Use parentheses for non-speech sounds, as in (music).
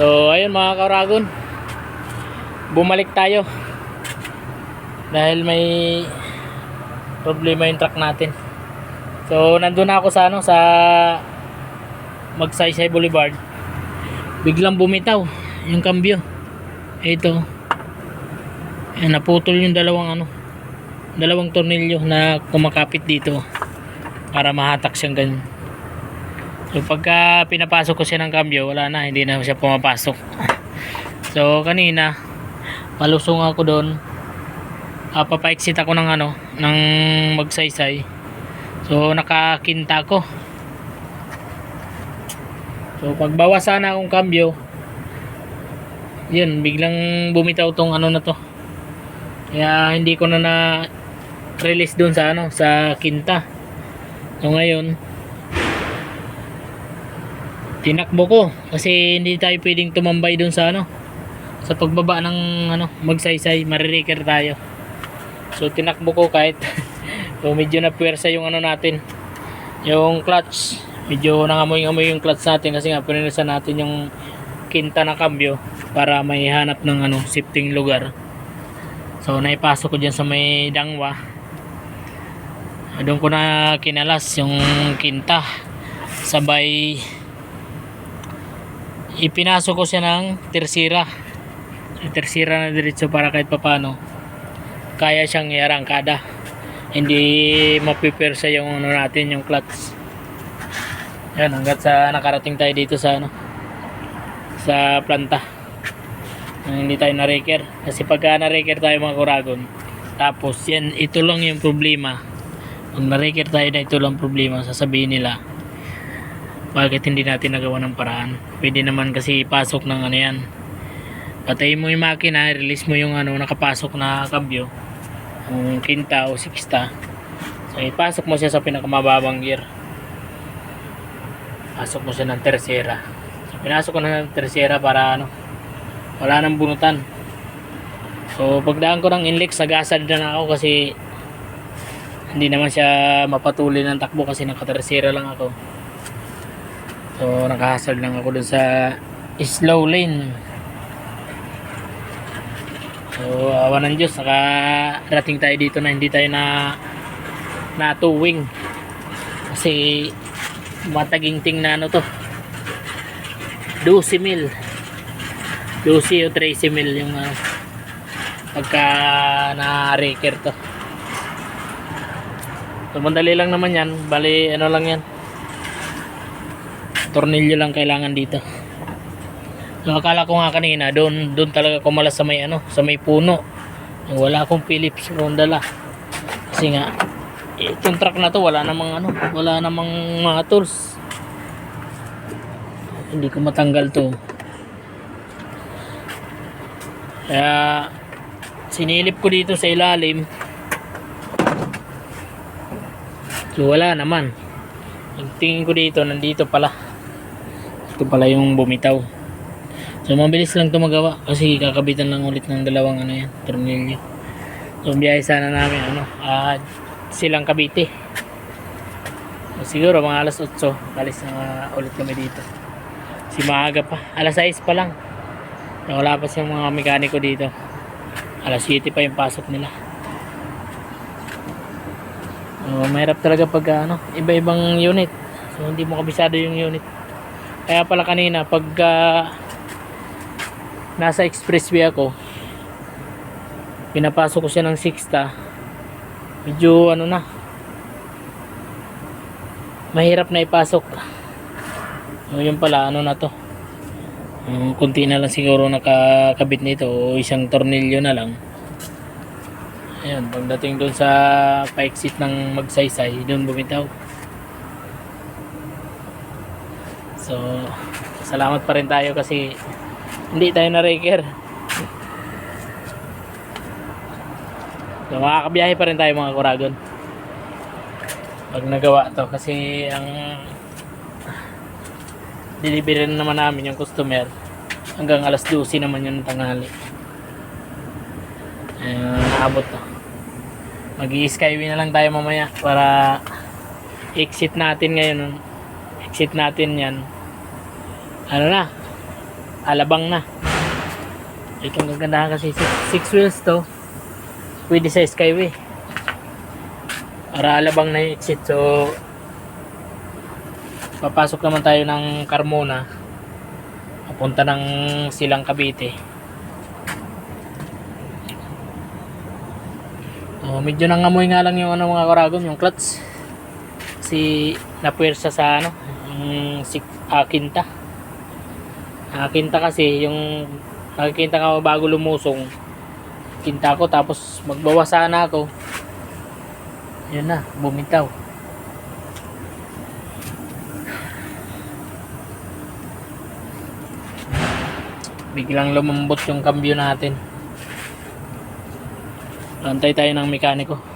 So, ayun mga karagon. Bumalik tayo. Dahil may problema yung truck natin. So, nandun na ako sa ano, sa Magsaysay Boulevard. Biglang bumitaw yung kambyo. Ito. Ayan, naputol yung dalawang ano, dalawang tornilyo na kumakapit dito para mahatak siyang ganyan. So pagka pinapasok ko siya ng kambyo, wala na, hindi na siya pumapasok. So kanina, palusong ako doon. Uh, papaexit ako ng ano, ng magsaysay. So nakakinta ko. So pagbawa sana akong kambyo, yun, biglang bumitaw tong ano na to. Kaya hindi ko na na release doon sa ano, sa kinta. So ngayon, tinakbo ko kasi hindi tayo pwedeng tumambay doon sa ano sa pagbaba ng ano magsaysay marireker tayo. So tinakbo ko kahit (laughs) so medyo na puwersa yung ano natin yung clutch. Medyo nangamoy-amoy yung clutch natin kasi nga pinilisan natin yung kinta na kambyo para may hanap ng ano shifting lugar. So naipasok ko dyan sa may dangwa. Doon ko na kinalas yung kinta. Sabay ipinasok ko siya ng tersira. Tersira na diretso para kahit papano kaya siyang iarangkada. Hindi mapipersa yung ano natin yung clutch. Yan hanggat sa nakarating tayo dito sa ano sa planta. Hindi tayo na raker kasi pagka na raker tayo mga kuragon tapos yan ito lang yung problema. Pag na raker tayo na ito lang problema sasabihin nila bakit hindi natin nagawa ng paraan? Pwede naman kasi ipasok ng ano yan. Patayin mo yung makina release mo yung ano nakapasok na kabyo. Yung kinta o sixta. So ipasok mo siya sa pinakamababang gear. Pasok mo siya ng tersera. So pinasok ko na ng tersera para ano wala nang bunutan. So pagdaan ko ng inlex nagasad na, na ako kasi hindi naman siya mapatuloy ng takbo kasi nakatersera lang ako So, nakahasal lang ako dun sa slow lane. So, awa ng Diyos, nakarating tayo dito na hindi tayo na natuwing. Kasi, mataginting na ano to. 12 mil. 12 o 13 mil yung uh, pagka na-raker to. So, mandali lang naman yan. Bali, ano lang yan tornilyo lang kailangan dito. Akala ko nga kanina doon doon talaga kumalas sa may ano sa may puno. Wala akong Philips roon dala kasi nga itong truck na to wala namang ano wala namang mga tools. Hindi ko matanggal to. Kaya sinilip ko dito sa ilalim. So wala naman tingin ko dito nandito pala. Ito pala yung bumitaw. So mabilis lang ito magawa kasi kakabitan lang ulit ng dalawang ano yan tornilyo so biyahe sana namin ano ah silang kabite so, siguro mga alas 8 alis na uh, ulit kami dito. Si maaga pa alas 6 pa lang. So, wala pa siyang mga mekaniko dito. Alas 7 pa yung pasok nila so, mahirap talaga pag ano iba-ibang unit. So hindi mo kabisado yung unit. Kaya pala kanina pag uh, nasa expressway ako pinapasok ko siya ng 6 medyo ano na mahirap na ipasok. So, yun pala ano na to. Um, kunti na lang siguro nakakabit nito isang tornilyo na lang ayan pagdating doon sa pa-exit ng magsaysay doon bumitaw So, salamat pa rin tayo kasi hindi tayo na raker. So, makakabiyahe pa rin tayo mga kuragon. Pag nagawa to kasi ang delivery na naman namin yung customer hanggang alas 12 naman yung tanghali. Ayun, naabot to. Mag-i-skyway na lang tayo mamaya para exit natin ngayon. Exit natin yan ano na alabang na. Itong gagandahan kasi 6 wheels to. Pwede sa Skyway. Para alabang na yung exit. So, papasok naman tayo ng Carmona. Papunta ng Silang Cavite. Oh, medyo nangamoy nga lang yung ano mga karagon, yung clutch. Si napuwersa sa ano, yung si Akinta. Akinta kasi yung nakikita ka bago lumusong. Kinta ko tapos magbawa sana ako. Yun na, bumitaw. Biglang lumambot yung kambyo natin. Antay tayo ng mekaniko.